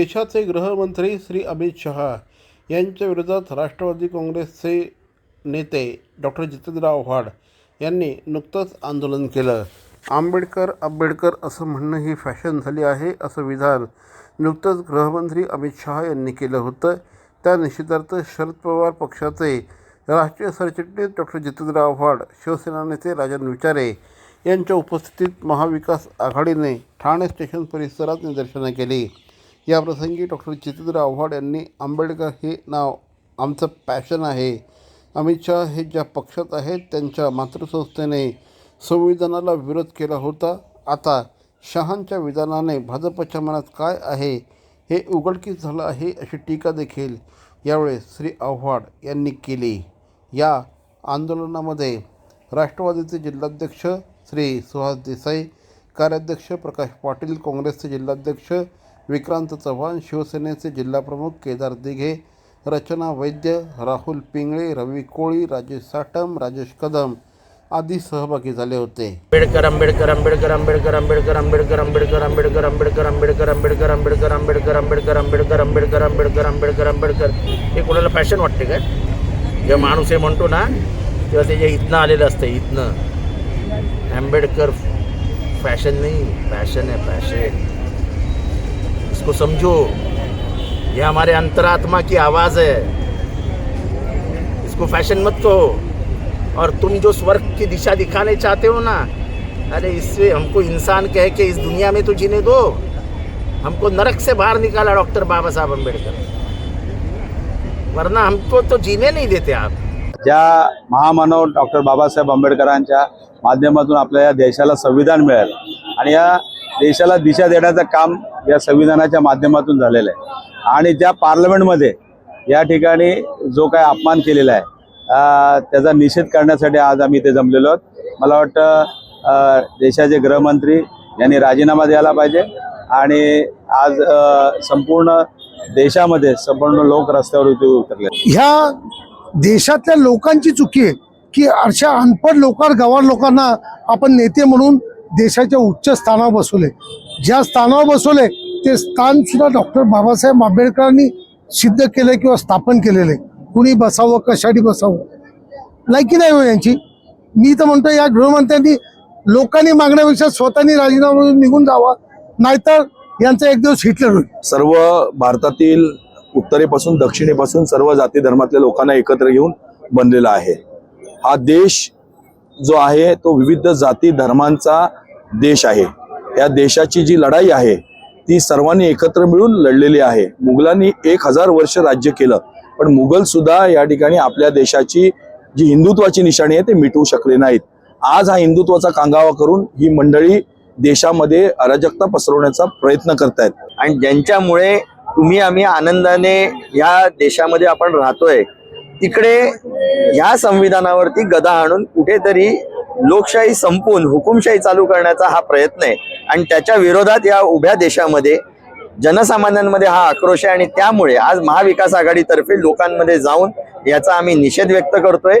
देशाचे गृहमंत्री श्री अमित शहा यांच्या विरोधात राष्ट्रवादी काँग्रेसचे नेते डॉक्टर जितेंद्रराव आव्हाड यांनी नुकतंच आंदोलन केलं. आंबेडकर आंबेडकर असं म्हणणं ही फॅशन झाली आहे असं विधान नुकतंच गृहमंत्री अमित शहा यांनी केलं होतं. त्या निषेधार्थ शरद पवार पक्षाचे राष्ट्रीय सरचिटणीस डॉक्टर जितेंद्रराव आव्हाड शिवसेना नेते राजन विचारे यांच्या उपस्थितीत महाविकास आघाडीने ठाणे स्टेशन परिसरात निदर्शनं केली. याप्रसंगी डॉक्टर जितेंद्र आव्हाड यांनी आंबेडकर हे नाव आमचं पॅशन आहे. अमित शहा हे ज्या पक्षात आहेत त्यांच्या मातृसंस्थेने संविधानाला विरोध केला होता. आता शहांच्या विधानाने भाजपच्या मनात काय आहे हे उघडकीस झालं आहे अशी टीका देखील यावेळेस श्री आव्हाड यांनी केली. या आंदोलनामध्ये राष्ट्रवादीचे जिल्हाध्यक्ष श्री सुहास देसाई कार्याध्यक्ष प्रकाश पाटील काँग्रेसचे जिल्हाध्यक्ष विक्रांत चव्हाण शिवसेनेचे जिल्हाप्रमुख केदार दिघे रचना वैद्य राहुल पिंगळे रवी कोळी राजेश साटम राजेश कदम आदी सहभागी झाले होते आंबेडकर आंबेडकर आंबेडकर आंबेडकर आंबेडकर आंबेडकर आंबेडकर आंबेडकर आंबेडकर आंबेडकर आंबेडकर आंबेडकर आंबेडकर आंबेडकर आंबेडकर आंबेडकर आंबेडकर आंबेडकर आंबेडकर हे कोणाला फॅशन वाटते काय जेव्हा माणूस हे म्हणतो ना तेव्हा त्याच्या इथनं आलेलं असतं इथनं आंबेडकर फॅशन नाही फॅशन आहे फॅशन इसको समझो। ये हमारे अंतरात्मा की आवाज़ है। इसको फैशन मत कहो। और तुम जो स्वर्ग की दिशा दिखाने चाहते हो ना अरे इससे हमको इंसान कह के इस दुनिया में तो जीने दो। हमको नरक से बाहर निकाला डॉक्टर बाबा साहब अम्बेडकर वरना हमको तो जीने नहीं देते आप। ज्या महामानव डॉक्टर बाबासाहेब आंबेडकरांच्या माध्यमातून आपल्या या देशाला संविधान मिळालं आणि या देशाला दिशा देण्याचं काम या संविधानाच्या माध्यमातून झालेलं आहे. आणि ज्या पार्लमेंटमध्ये या ठिकाणी जो काय अपमान केलेला आहे त्याचा निषेध करण्यासाठी आज आम्ही इथे जमलेलो आहोत. मला वाटतं देशाचे गृहमंत्री यांनी राजीनामा द्यायला पाहिजे. आणि आज संपूर्ण देशामध्ये संपूर्ण लोक रस्त्यावर उतरले. ह्या देशातल्या लोकांची चुकी आहे की अशा अनपढ लोकांना गवार लोकांना आपण नेते म्हणून देशाच्या उच्च स्थानावर बसवले. ज्या स्थानावर बसवले ते स्थान सुद्धा डॉक्टर बाबासाहेब आंबेडकरांनी सिद्ध केलं किंवा स्थापन केलेलं आहे कुणी बसावं कशासाठी बसावं? लायकी नाही हो यांची. मी तर म्हणतो या गृहमंत्र्यांनी लोकांनी मागण्यापेक्षा स्वतःनी राजीनामा निघून जावा नाहीतर यांचा एक दिवस हिटलर होईल. सर्व भारतातील उत्तरेपासून दक्षिणेपासून सर्व जाती धर्मातल्या लोकांना एकत्र घेऊन बनलेला आहे. हा देश जो आहे तो विविध जाती धर्मांचा देश आहे. या देशाची जी लढाई आहे ती सर्वांनी एकत्र मिळून लढलेली आहे. मुघलांनी एक हजार वर्ष राज्य केलं. पण मुघल सुद्धा या ठिकाणी आपल्या देशाची जी हिंदुत्वाची निशाणी आहे ते मिटवू शकले नाहीत. आज हा हिंदुत्वाचा कांगावा करून ही मंडळी देशामध्ये अराजकता पसरवण्याचा प्रयत्न करतायत. आणि ज्यांच्यामुळे तुम्ही आम्ही आनंदाने या देशामध्ये आपण राहतोय तिकडे या संविधानावरती गदा आणून कुठेतरी लोकशाही संपून हुकुमशाही चालू करण्याचा हा प्रयत्न आहे. आणि त्याच्या विरोधात या उभ्या देशामध्ये जनसामान्यांमध्ये हा आक्रोश आहे आणि त्यामुळे आज महाविकास आघाडीतर्फे लोकांमध्ये जाऊन याचा आम्ही निषेध व्यक्त करतोय.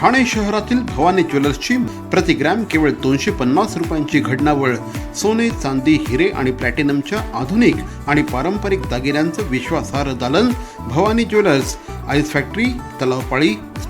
ठाणे शहरातील भवानी ज्वेलर्सची प्रति ग्रॅम केवळ दोनशे पन्नास रुपयांची घडणावळ सोने चांदी हिरे आणि प्लॅटिनमच्या आधुनिक आणि पारंपरिक दागिन्यांचं विश्वासार्ह दालन Bhavani jewellers ice factory Talavpali